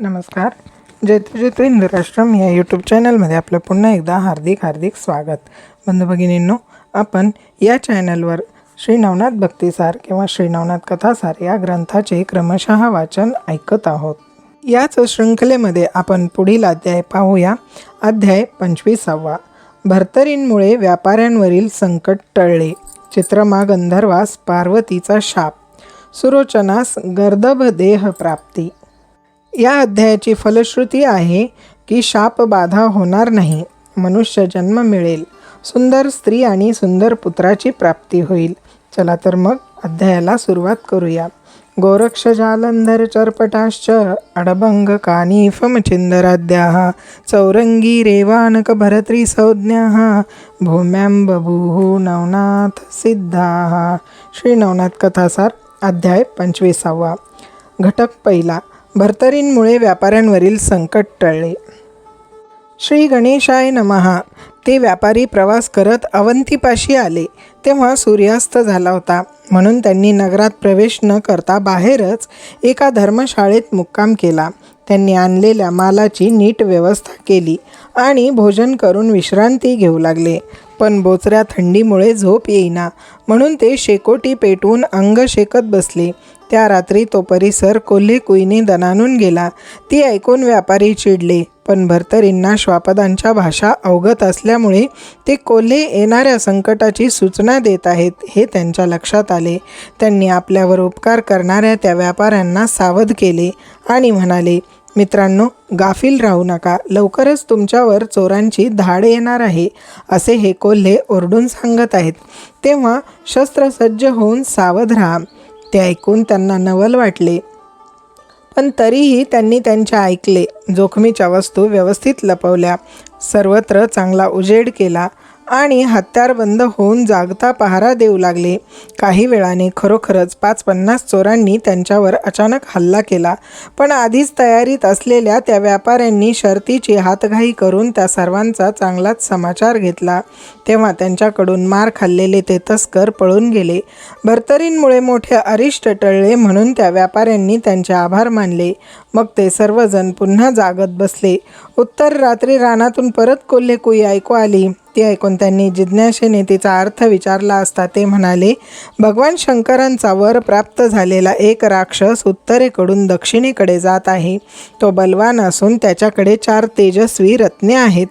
नमस्कार. जैतजित इंद्राश्रम या यूट्यूब चॅनलमध्ये आपलं पुन्हा एकदा हार्दिक हार्दिक स्वागत. बंधू भगिनींनो आपण या चॅनलवर श्री नवनाथ भक्तिसार किंवा श्री नवनाथ कथासार या ग्रंथाचे क्रमशः वाचन ऐकत आहोत. याच शृंखलेमध्ये आपण पुढील अध्याय पाहूया. अध्याय पंचवीसावा. भर्तरींमुळे व्यापाऱ्यांवरील संकट टळले. चित्रमा गंधर्वास पार्वतीचा शाप. सुरोचनास गर्दभ देह प्राप्ती. या अध्यायाची फलश्रुती आहे की शाप बाधा होणार नाही मनुष्य जन्म मिळेल सुंदर स्त्री आणि सुंदर पुत्राची प्राप्ती होईल. चला तर मग अध्यायाला सुरुवात करूया. गोरक्ष जालंधर चर्पटाश्च अडभंग कानिफमचिंदराद्याः चौरंगी रेवानक भरत्री संज्ञाः भूम्यां बभूः नवनाथ सिद्धाः। श्री नवनाथ कथासार अध्याय पंचवीसावा। घटक पहिला भर्तरींमुळे व्यापाऱ्यांवरील संकट टळले. श्री गणेशाय नमहा. ते व्यापारी प्रवास करत अवंतीपाशी आले. तेव्हा सूर्यास्त झाला होता. म्हणून त्यांनी नगरात प्रवेश न करता बाहेरच एका धर्मशाळेत मुक्काम केला. त्यांनी आणलेल्या मालाची नीट व्यवस्था केली आणि भोजन करून विश्रांती घेऊ लागले. पण बोचऱ्या थंडीमुळे झोप येईना. म्हणून ते शेकोटी पेटवून अंग शेकत बसले. त्या रात्री तो परिसर कोल्हे कुईने दणानून गेला. ती ऐकून व्यापारी चिडले. पण भर्तरींना श्वापदांच्या भाषा अवगत असल्यामुळे ते कोल्हे येणाऱ्या संकटाची सूचना देत आहेत हे त्यांच्या लक्षात आले. त्यांनी आपल्यावर उपकार करणाऱ्या त्या व्यापाऱ्यांना सावध केले आणि म्हणाले मित्रांनो गाफील राहू नका. लवकरच तुमच्यावर चोरांची धाड येणार आहे असे हे कोल्हे ओरडून सांगत आहेत. तेव्हा शस्त्र सज्ज होऊन सावध राहा. ते ऐकून त्यांना नवल वाटले. पण तरीही त्यांनी त्यांच्या ऐकले. जोखमीच्या वस्तू व्यवस्थित लपवल्या. सर्वत्र चांगला उजेड केला. आणि हत्यार बंद होऊन जागता पहारा देऊ लागले. काही वेळाने खरोखरच पाच पन्नास चोरांनी त्यांच्यावर अचानक हल्ला केला. पण आधीच तयारीत असलेल्या त्या व्यापाऱ्यांनी शर्तीची हातघाई करून त्या सर्वांचा चांगलाच समाचार घेतला. तेव्हा त्यांच्याकडून मार खाल्लेले ते तस्कर पळून गेले. भर्तरींमुळे मोठे अरिष्ट टळले म्हणून त्या व्यापाऱ्यांनी त्यांचे आभार मानले. मग ते सर्वजण पुन्हा जागत बसले. उत्तर रात्री रानातून परत कोल्हे कुई ऐकू आली. भक्ती ऐकून त्यांनी जिज्ञासेने तिचा अर्थ विचारला असता ते म्हणाले भगवान शंकरांचा वर प्राप्त झालेला एक राक्षस उत्तरेकडून दक्षिणेकडे जात आहे. तो बलवान असून त्याच्याकडे चार तेजस्वी रत्ने आहेत.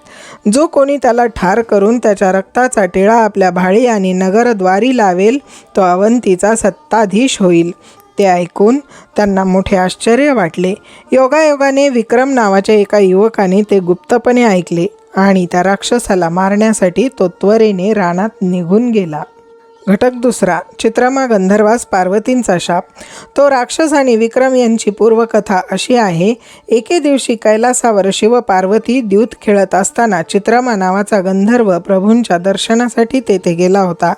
जो कोणी त्याला ठार करून त्याच्या रक्ताचा टिळा आपल्या भाळी आणि नगरद्वारी लावेल तो अवंतीचा सत्ताधीश होईल. ते ऐकून त्यांना मोठे आश्चर्य वाटले. योगायोगाने विक्रम नावाच्या एका युवकाने ते गुप्तपणे ऐकले. आणि त्या राक्षसाला मारण्यासाठी तो त्वरेने रानात निघून गेला. घटक दुसरा चित्रमा गंधर्वास पार्वतींचा शाप. तो राक्षस आणि विक्रम यांची पूर्वकथा अशी आहे एके दिवशी कैलासावर शिव पार्वती द्यूत खेळत असताना चित्रमा नावाचा गंधर्व प्रभूंच्या दर्शनासाठी तेथे गेला होता.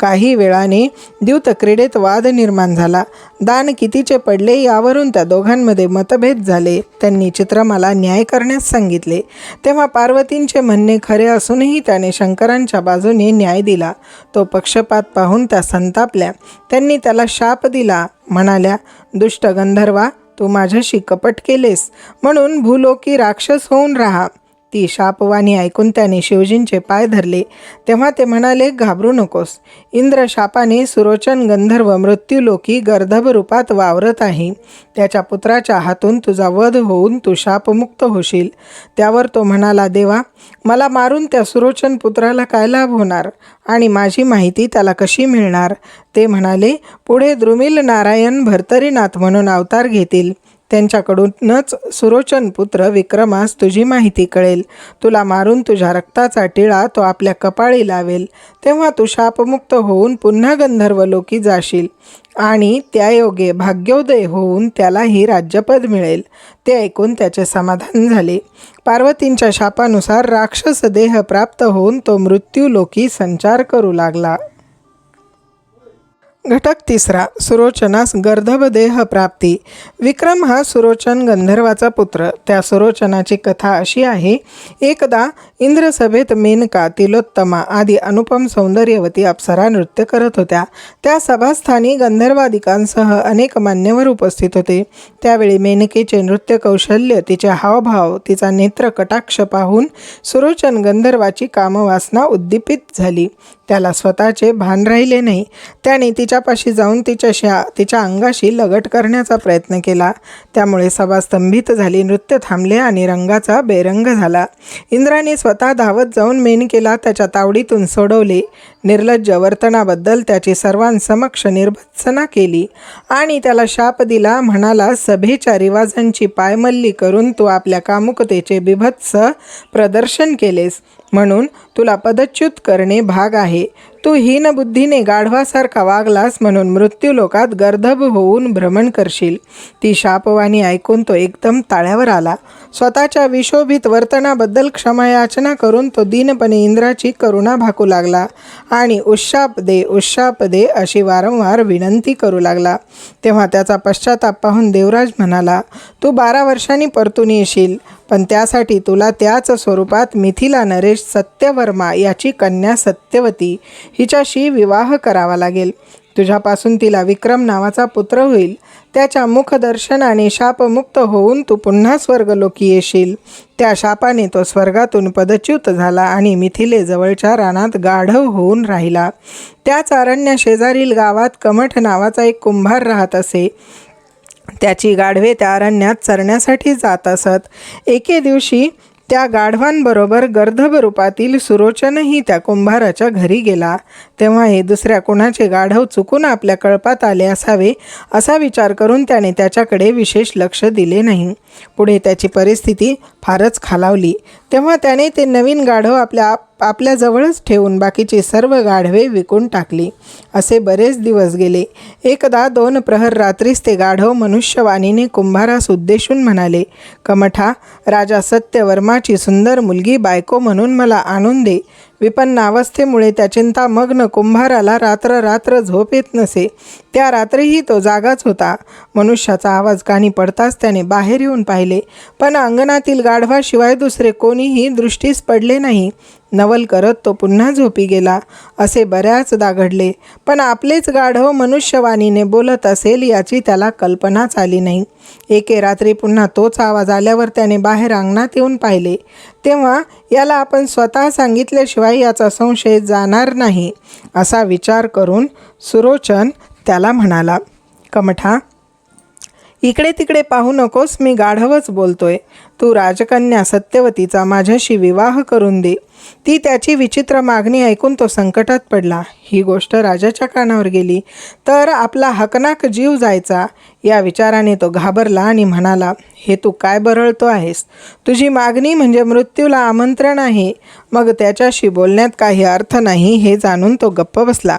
काही वेळाने द्यूत क्रीडेत वाद निर्माण झाला. दान कितीचे पडले यावरून त्या दोघांमध्ये मतभेद झाले. त्यांनी चित्रमाला न्याय करण्यास सांगितले. तेव्हा पार्वतींचे म्हणणे खरे असूनही त्याने शंकरांच्या बाजूने न्याय दिला. तो पक्षपात पाहून त्या संतापल्या. त्यांनी त्याला शाप दिला. म्हणाल्या दुष्ट गंधर्वा तू माझ्याशी कपट केलेस. म्हणून भूलोकी राक्षस होऊन राहा. ती शापवाणी ऐकून त्याने शिवजींचे पाय धरले. तेव्हा ते म्हणाले घाबरू नकोस. इंद्र शापाने सुरोचन गंधर्व मृत्यूलोकी गर्धभ रूपात वावरत आहे. त्याच्या पुत्राच्या हातून तुझा वध होऊन तू शापमुक्त होशील. त्यावर तो म्हणाला देवा मला मारून त्या सुरोचन पुत्राला काय लाभ होणार? आणि माझी माहिती त्याला कशी मिळणार? ते म्हणाले पुढे द्रुमिल नारायण भर्तरीनाथ म्हणून अवतार घेतील. त्यांच्याकडूनच सुरोचन पुत्र विक्रमास तुझी माहिती कळेल. तुला मारून तुझ्या रक्ताचा टिळा तो आपल्या कपाळी लावेल. तेव्हा तू शापमुक्त होऊन पुन्हा गंधर्व लोकी जाशील आणि त्यायोगे भाग्योदय होऊन त्यालाही राज्यपद मिळेल. ते ऐकून त्याचे समाधान झाले. पार्वतींच्या शापानुसार राक्षस देह प्राप्त होऊन तो मृत्यूलोकी संचार करू लागला. घटक तिसरा सुरोचनास गर्धबदेह प्राप्ती. विक्रम हा सुरोचन गंधर्वाचा पुत्र. त्या सुरोचनाची कथा अशी आहे एकदा इंद्रसभेत मेनका तिलोत्तमा आदी अनुपम सौंदर्यवती अप्सरा नृत्य करत होत्या. त्या सभास्थानी गंधर्वादिकांसह अनेक मान्यवर उपस्थित होते. त्यावेळी मेनकेचे नृत्य कौशल्य तिचे हावभाव तिचा नेत्र कटाक्ष पाहून सुरोचन गंधर्वाची कामवासना उद्दीपित झाली. त्याला स्वतःचे भान राहिले नाही. त्याने तिच्यापाशी जाऊन तिच्याशी तिच्या अंगाशी लगट करण्याचा प्रयत्न केला. त्यामुळे सभा स्तंभित झाली. नृत्य थांबले आणि रंगाचा बेरंग झाला. इंद्राने स्वतः धावत जाऊन मेनकेला त्याच्या तावडीतून सोडवले. निर्लज्ज वर्तनाबद्दल त्याची सर्वांसमक्ष निर्भत्सना केली. आणि त्याला शाप दिला. म्हणाला सभेच्या रिवाजांची पायमल्ली करून तू आपल्या कामुकतेचे बिभत्स प्रदर्शन केलेस. म्हणून तुला पदच्युत करणे भाग आहे. तू हीनबुद्धीने गाढवासारखा वागलास म्हणून मृत्यूलोकात गर्धब होऊन भ्रमण करशील. ती शापवाणी ऐकून तो एकदम ताळ्यावर आला. स्वतःच्या विशोभित वर्तनाबद्दल क्षमायाचना करून तो दीनपणे इंद्राची करुणा भाकू लागला आणि उशाप दे उशाप दे अशी वारंवार विनंती करू लागला. तेव्हा त्याचा पश्चाताप पाहून देवराज म्हणाला तू बारा वर्षांनी परतून येशील. पण त्यासाठी तुला त्याच स्वरूपात मिथिला नरेश सत्यवर्मा याची कन्या सत्यवती हिच्याशी विवाह करावा लागेल. तुझ्यापासून तिला विक्रम नावाचा पुत्र होईल. त्याच्या मुखदर्शनाने शापमुक्त होऊन तू पुन्हा स्वर्गलोकी येशील. त्या शापाने तो स्वर्गातून पदच्युत झाला आणि मिथिलेजवळच्या रानात गाढव होऊन राहिला. त्याच अरण्य शेजारील गावात कमठ नावाचा एक कुंभार राहत असे. त्याची गाढवे त्या अरण्यात चरण्यासाठी जात असत. एके दिवशी त्या गाढवांबरोबर गर्धभ रूपातील सुरोचनही त्या कुंभाराच्या घरी गेला. तेव्हा हे दुसऱ्या कोणाचे गाढव चुकून आपल्या कळपात आले असावे असा विचार करून त्याने त्याच्याकडे विशेष लक्ष दिले नाही. पुढे त्याची परिस्थिती फारच खालावली. तेव्हा त्याने ते नवीन गाढव आपल्या आपल्याजवळच ठेवून बाकीची सर्व गाढवे विकून टाकली. असे बरेच दिवस गेले. एकदा दोन प्रहर रात्रीच ते गाढव मनुष्यवाणीने कुंभारास उद्देशून म्हणाले कमठा राजा सत्यवर्माची सुंदर मुलगी बायको म्हणून मला आणून दे. विपन्न अवस्थेमुळे त्या चिंतामग्न कुंभाराला रात्र रात्र झोप येत नसे. त्या रात्रीही तो जागाच होता. मनुष्याचा आवाज कानी पडताच त्याने बाहेर येऊन पाहिले. पण अंगणातील गाढवाशिवाय दुसरे कोणीही दृष्टीस पडले नाही. नवल करत तो पुन्हा झोपी गेला. असे बऱ्याचदा घडले पण आपलेच गाढव मनुष्यवाणीने बोलत असेल याची त्याला कल्पनाच आली नाही. एके रात्री पुन्हा तोच आवाज आल्यावर त्याने बाहेर अंगणात येऊन पाहिले. तेव्हा याला आपण स्वतः सांगितल्याशिवाय याचा संशय जाणार नाही. असा विचार करून सुरोचन त्याला म्हणाला कमठा इकडे तिकडे पाहू नकोस मी गाढवच बोलतोय. तू राजकन्या सत्यवतीचा माझ्याशी विवाह करून दे. ती त्याची विचित्र मागणी ऐकून तो संकटात पडला. ही गोष्ट राजाच्या कानावर गेली. तर आपला हकनाक जीव जायचा? या विचाराने तो घाबरला आणि म्हणाला हे तू काय बरळतो आहेस? तुझी मागणी म्हणजे मृत्यूला आमंत्रण आहे. मग त्याच्याशी बोलण्यात काही अर्थ नाही हे जाणून तो गप्प बसला.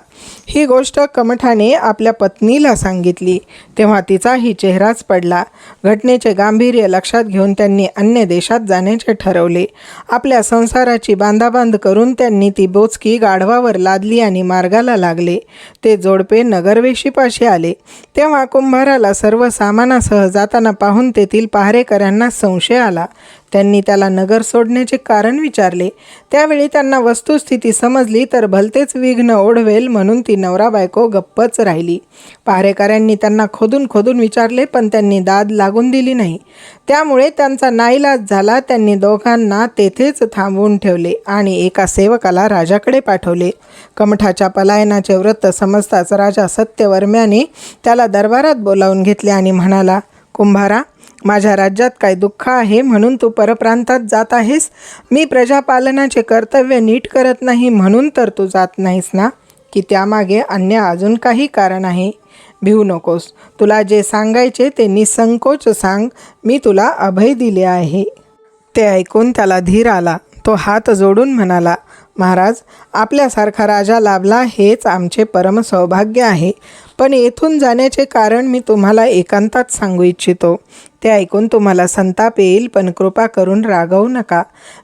ही गोष्ट कमठाने आपल्या पत्नीला सांगितली. तेव्हा तिचाही चेहराच पडला. घटनेचे गांभीर्य लक्षात घेऊन त्यांनी अन्य देशात जाण्याचे ठरवले. आपल्या संसाराची बांधाबांध करून त्यांनी ती बोचकी गाढवावर लादली आणि मार्गाला लागले. ते जोडपे नगरवेशीपाशी आले. तेव्हा कुंभाराला सर्व सामानासह जाताना पाहून तेथील पहारेकऱ्यांना संशय आला. त्यांनी त्याला नगर सोडण्याचे कारण विचारले. त्यावेळी त्यांना वस्तुस्थिती समजली तर भलतेच विघ्न ओढवेल म्हणून ती नवरा बायको गप्पच राहिली. पहारेकऱ्यांनी त्यांना खोदून खोदून विचारले पण त्यांनी दाद लागून दिली नाही. त्यामुळे त्यांचा नाईलाज झाला. त्यांनी दोघांना तेथेच थांबवून ठेवले आणि एका सेवकाला राजाकडे पाठवले. कमठाच्या पलायनाचे व्रत समजताच राजा सत्यवर्म्याने त्याला दरबारात बोलावून घेतले आणि म्हणाला कुंभारा माझ्या राज्यात काय दुःख आहे म्हणून तू परप्रांतात जात आहेस? मी प्रजापालनाचे कर्तव्य नीट करत नाही म्हणून तर तू जात नाहीस ना? की त्यामागे अन्य अजून काही कारण आहे? भिवू नकोस. तुला जे सांगायचे ते निसंकोच सांग. मी तुला अभय दिले आहे. ते ऐकून त्याला धीर आला. तो हात जोडून म्हणाला महाराज आपल्यासारखा राजा लाभला हेच आमचे परम सौभाग्य आहे. पण येथून जाण्याचे कारण मी तुम्हाला एकांतात सांगू इच्छितो. ते ऐकून तुम्हाला संताप येईल पण कृपा करून रागवू नका.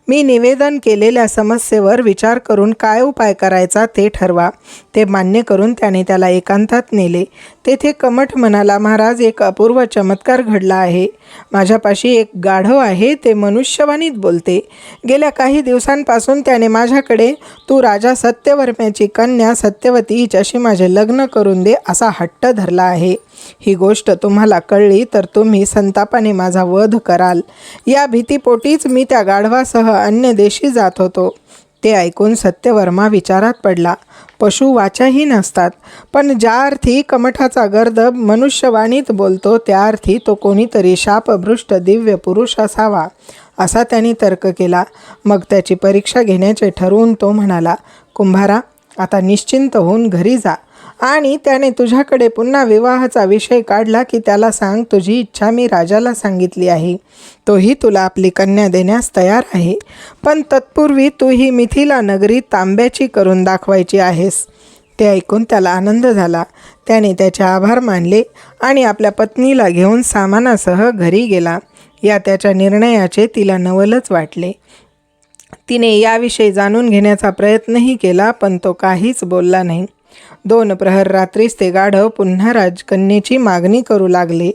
मी निवेदन केलेल्या समस्येवर विचार करून काय उपाय करायचा ते ठरवा. ते मान्य करून त्याने त्याला एकांतात नेले. तेथे कमठ म्हणाला महाराज एक अपूर्व चमत्कार घडला आहे. माझ्यापाशी एक गाढव आहे ते मनुष्यवाणीत बोलते. गेल्या काही दिवसांपासून त्याने माझ्याकडे तू राजा सत्यवर्म्याची कन्या सत्यवती हिच्याशी माझे लग्न करून दे असं हट्ट धरला आहे. ही गोष्ट तुम्हाला कळली तर तुम्ही संतापाने माझा वध कराल. या भीतीपोटीच मी त्या गाढवासह अन्य देशी जात होतो. ते ऐकून सत्यवर्मा विचारात पडला. पशु वाचाही नसतात पण ज्या अर्थी कमठाचा गर्दब मनुष्यवाणीत बोलतो त्या अर्थी तो कोणीतरी शापभृष्ट दिव्य पुरुष असावा असा त्यांनी तर्क केला. मग त्याची परीक्षा घेण्याचे ठरवून तो म्हणाला कुंभारा आता निश्चिंत होऊन घरी जा. आणि त्याने तुझ्याकडे पुन्हा विवाहाचा विषय काढला की त्याला सांग तुझी इच्छा मी राजाला सांगितली आहे. तोही तुला आपली कन्या देण्यास तयार आहे. पण तत्पूर्वी तू ही मिथिला नगरी तांब्याची करून दाखवायची आहेस. ते ऐकून त्याला आनंद झाला. त्याने त्याचे आभार मानले आणि आपल्या पत्नीला घेऊन सामानासह घरी गेला. या त्याच्या निर्णयाचे तिला नवलच वाटले. तिने याविषयी जाणून घेण्याचा प्रयत्नही केला पण तो काहीच बोलला नाही. दोन प्रहर रात्रीस ते गाढव पुन्हा राजकन्येची मागणी करू लागले.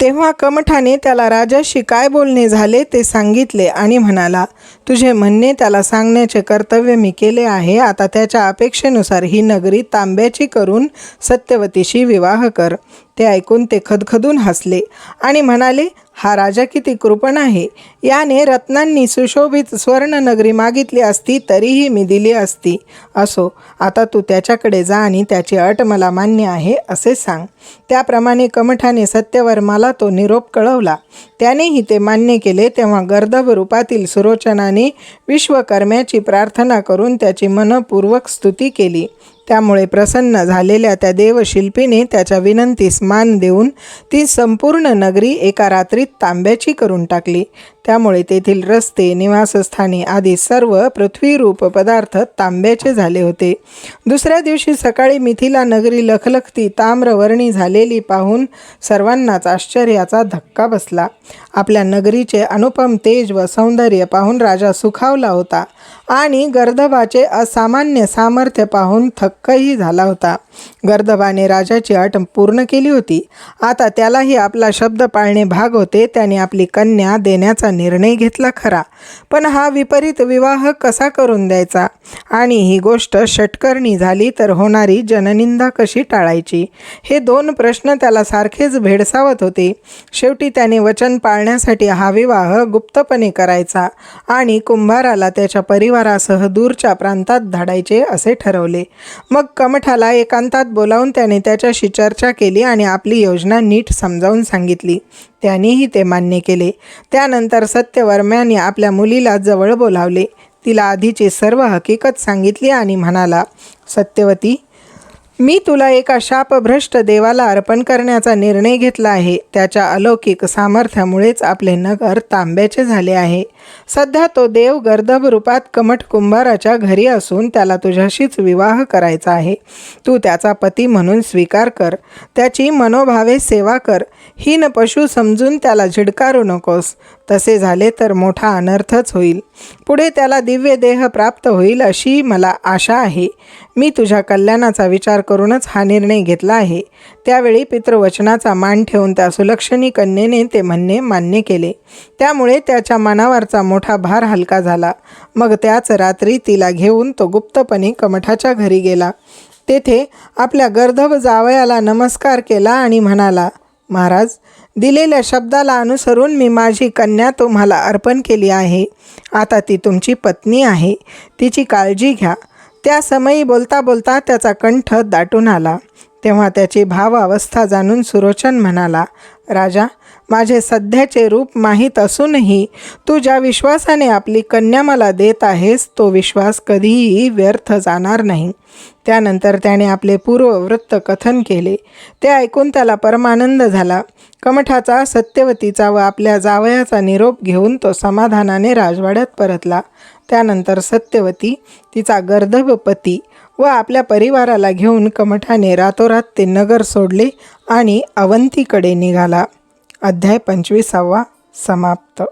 तेव्हा कमठाने त्याला राजाशी काय बोलणे झाले ते सांगितले आणि म्हणाला तुझे म्हणणे त्याला सांगण्याचे कर्तव्य मी केले आहे. आता त्याच्या अपेक्षेनुसार ही नगरी तांब्याची करून सत्यवतीशी विवाह कर. ते ऐकून ते खदखदून हसले आणि म्हणाले हा राजा किती कृपण आहे. याने रत्नांनी सुशोभित स्वर्णनगरी मागितली असती तरीही मी दिली असती. असो आता तू त्याच्याकडे जा आणि त्याची अट मला मान्य आहे असे सांग. त्याप्रमाणे कमठाने सत्यवर्माला तो निरोप कळवला. त्यानेही ते मान्य केले तेव्हा गर्दभ रूपातील सुरोचनाने विश्वकर्म्याची प्रार्थना करून त्याची मनपूर्वक स्तुती केली. त्यामुळे प्रसन्न झालेल्या त्या देवशिल्पीने त्याच्या विनंतीस मान देऊन ती संपूर्ण नगरी एका रात्रीत तांब्याची करून टाकली. त्यामुळे तेथील रस्ते निवासस्थाने आदी सर्व पृथ्वीरूप पदार्थ तांब्याचे झाले होते. दुसऱ्या दिवशी सकाळी मिथिला नगरी लखलखती ताम्रवर्णी झालेली पाहून सर्वांनाच आश्चर्याचा धक्का बसला. आपल्या नगरीचे अनुपम तेज व सौंदर्य पाहून राजा सुखावला होता आणि गर्दभाचे असामान्य सामर्थ्य पाहून थक्कही झाला होता. गर्दभाने राजाची अट पूर्ण केली होती. आता त्यालाही आपला शब्द पाळणे भाग होते त्याने आपली कन्या देण्याचा निर्णय घेतला खरा. पण हा विपरीत विवाह कसा करून द्यायचा? आणि ही गोष्ट षटकर्णी झाली तर होणारी जननिंदा कशी टाळायची? हे दोन प्रश्न त्याला सारखेच भेडसावत होते. शेवटी त्याने वचन पाळण्यासाठी हा विवाह गुप्तपणे करायचा आणि कुंभाराला त्याच्या परिवारासह दूरच्या प्रांतात धाडायचे असे ठरवले. मग कमठाला एकांतात बोलावून त्याने त्याच्याशी चर्चा केली आणि आपली योजना नीट समजावून सांगितली. त्यानेही ते मान्य केले. त्यानंतर सत्यवर्म्याने आपल्या मुलीला जवळ बोलावले. तिला आधीची सर्व हकीकत सांगितली आणि म्हणाला सत्यवती मी तुला एका शापभ्रष्ट देवाला अर्पण करण्याचा निर्णय घेतला आहे. त्याच्या अलौकिक सामर्थ्यामुळेच आपले नगर तांब्याचे झाले आहे. सध्या तो देव गर्दभ रूपात कमठ कुंभाराच्या घरी असून त्याला तुझ्याशीच विवाह करायचा आहे. तू त्याचा पती म्हणून स्वीकार कर. त्याची मनोभावे सेवा कर. हीन पशु समजून त्याला झिडकारू नकोस. तसे झाले तर मोठा अनर्थच होईल. पुढे त्याला दिव्य देह प्राप्त होईल अशी मला आशा आहे. मी तुझ्या कल्याणाचा विचार करूनच हा निर्णय घेतला आहे. त्यावेळी पितृवचनाचा मान ठेवून त्या सुलक्षणी कन्येने ते म्हणणे मान्य केले. त्यामुळे त्याच्या मनावरचा मोठा भार हलका झाला. मग त्याच रात्री तिला घेऊन तो गुप्तपणे कमठाच्या घरी गेला. तेथे आपल्या गर्दभ जावयाला नमस्कार केला आणि म्हणाला महाराज दिलेल्या शब्दाला अनुसरून मी माझी कन्या तुम्हाला अर्पण केली आहे. आता ती तुमची पत्नी आहे. तिची काळजी घ्या. त्या समयी बोलता बोलता त्याचा कंठ दाटून आला. तेव्हा त्याची भाव अवस्था जाणून सुरोचन म्हणाला राजा माझे सध्याचे रूप माहीत असूनही तू ज्या विश्वासाने आपली कन्या मला देत आहेस तो विश्वास कधीही व्यर्थ जाणार नाही. त्यानंतर त्याने आपले पूर्ववृत्त कथन केले. ते ऐकून त्याला परमानंद झाला. कमठाचा सत्यवतीचा व आपल्या जावयाचा निरोप घेऊन तो समाधानाने राजवाड्यात परतला. त्यानंतर सत्यवती तिचा गर्दभपती व आपल्या परिवाराला घेऊन कमठाने रातोरात ते नगर सोडले आणि अवंतीकडे निघाला. अध्याय पंचवीसावा समाप्त.